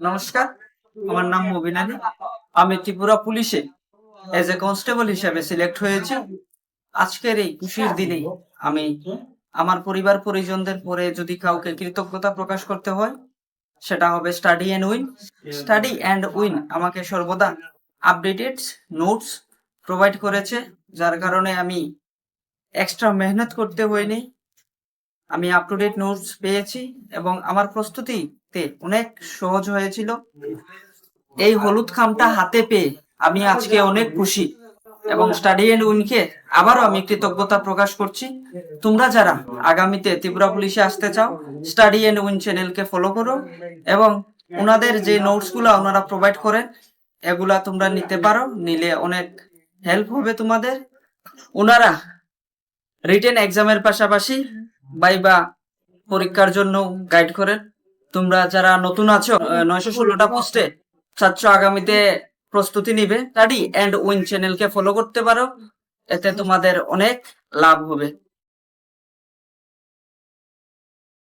নমস্কার, আমার নাম মুবিন আলী আমি ত্রিপুরা পুলিশে এজ এ কনস্টেবল হিসেবে সিলেক্ট হয়েছি। আজকের এই খুশির দিনে আমি আমার পরিবার পরিজনদের পরে যদি কাউকে কৃতজ্ঞতা প্রকাশ করতে হয়, সেটা হবে study and win study and win আমাকে সর্বদা আপডেটেড নোটস প্রোভাইড করেছে, যার কারণে আমি এক্সট্রা মেহনত করতে হয়নি। আমি আপ টু ডেট নোটস পেয়েছি এবং আমার প্রস্তুতিতে অনেক সহজ হয়েছিল। এই হলুদ খামটা হাতে পেয়ে আমি আজকে অনেক খুশি এবং স্টাডি এন্ড উইনকে আবারও আমি কৃতজ্ঞতা প্রকাশ করছি। তোমরা যারা আগামীতে ত্রিপুরা পুলিশে আসতে চাও স্টাডি এন্ড উইন চ্যানেলকে ফলো করো এবং ওনাদের যে নোটসগুলা ওনারা প্রোভাইড করেন, এগুলা তোমরা নিতে পারো, নিলে অনেক হেল্প হবে তোমাদের। ওনারা রিটেন এক্সামের পাশাপাশি বাইবা পরীক্ষার জন্য গাইড করেন। তোমরা যারা নতুন আছো নয়শো ষোলোটা পোস্টে চাচ্ছ আগামীতে প্রস্তুতি নিবে স্টাডি এন্ড উইন চ্যানেলকে ফলো করতে পারো। এতে তোমাদের অনেক লাভ হবে।